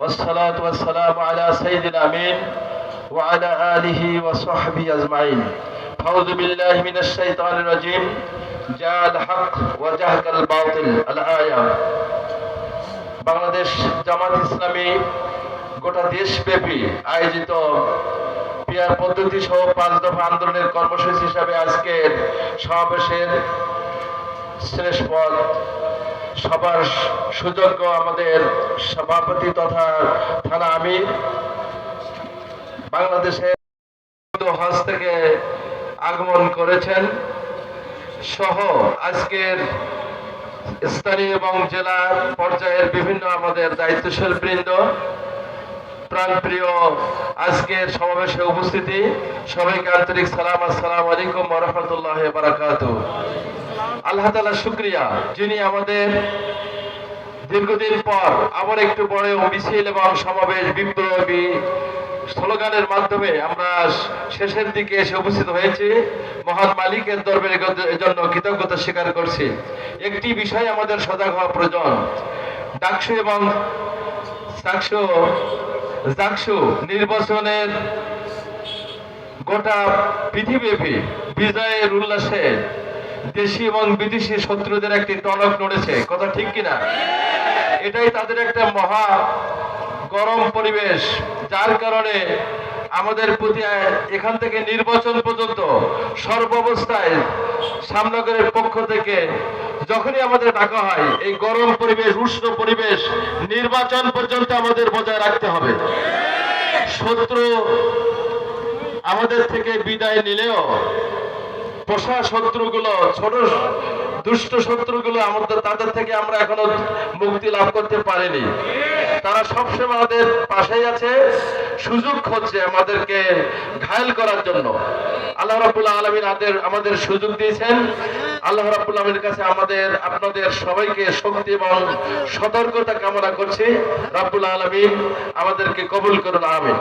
والصلاة والسلام على سيد الأمين وعلى آله وصحبه أجمعين أعوذ بالله من الشيطان الرجيم جاء الحق وجهك الباطل الآية বাংলাদেশ জামাত ইসলামী গোটা দেশব্যাপী আয়োজিত পিয়ার পদ্ধতি সহ পাঁচ দফা আন্দোলনের কর্মসূচি হিসাবে আজকের সমাবেশের শেষ পথ সবার সুযোগ্য আমাদের সভাপতি তথা থানা আমির। বাংলাদেশের হজ থেকে আগমন করেছেন সহ আজকের স্থানীয় এবং জেলা পর্যায়ের বিভিন্ন আমাদের দায়িত্বশীল বৃন্দ, প্রাণপ্রিয় আজকের সমাবেশে উপস্থিতি। সবাইকে আন্তরিক সালাম, আসসালামু আলাইকুম রহমতুল্লাহ বারাকাতুহ। আল্লাহ তালা শুক্রিয়া, যিনি আমাদের দীর্ঘদিন পর আবার একটু বড় মিছিল এবং সমাবেশ বিপ্লবী স্লোগানের মাধ্যমে আমরা শেষের দিকে এসে উপস্থিত হয়েছি। মহান মালিকের দরবারে জন্য কৃতজ্ঞতা স্বীকার করছি। একটি বিষয় আমাদের সজাগ হওয়া প্রয়োজন। ডাকসু এবং চাকসু নির্বাচনের গোটা পৃথিবীব্যাপী বিজয়ের উল্লাসে দেশি এবং বিদেশি শত্রুদের একটি টনক নড়েছে। কথা ঠিক কিনা? এটাই তাদের একটা মহা গরম পরিবেশ, যার কারণে আমাদের প্রতি এখান থেকে নির্বাচন পর্যন্ত সর্বাবস্থায় সামনগরের পক্ষ থেকে যখনই আমাদের ডাকা হয়, এই গরম পরিবেশ, উষ্ণ পরিবেশ, নির্বাচন পর্যন্ত আমাদের বজায় রাখতে হবে। শত্রু আমাদের থেকে বিদায় নিলেও পোষা শত্রুগুলো, ছোট দুষ্ট শত্রুগুলো আমাদের, তাদের থেকে আমরা এখনও মুক্তি লাভ করতে পারিনি। তারা সবসময় আমাদের পাশেই আছে, সুযোগ খুঁজছে আমাদেরকে ঘায়ল করার জন্য। আল্লাহ রাবুল্লাহ আলমিন আমাদের আমাদের সুযোগ দিয়েছেন। আল্লাহ রাবুল্লাহ আলমীর কাছে আমাদের, আপনাদের সবাইকে শক্তি এবং সতর্কতা কামনা করছি। রাবুল্লাহ আলমিন আমাদেরকে কবুল করুন, আমিন।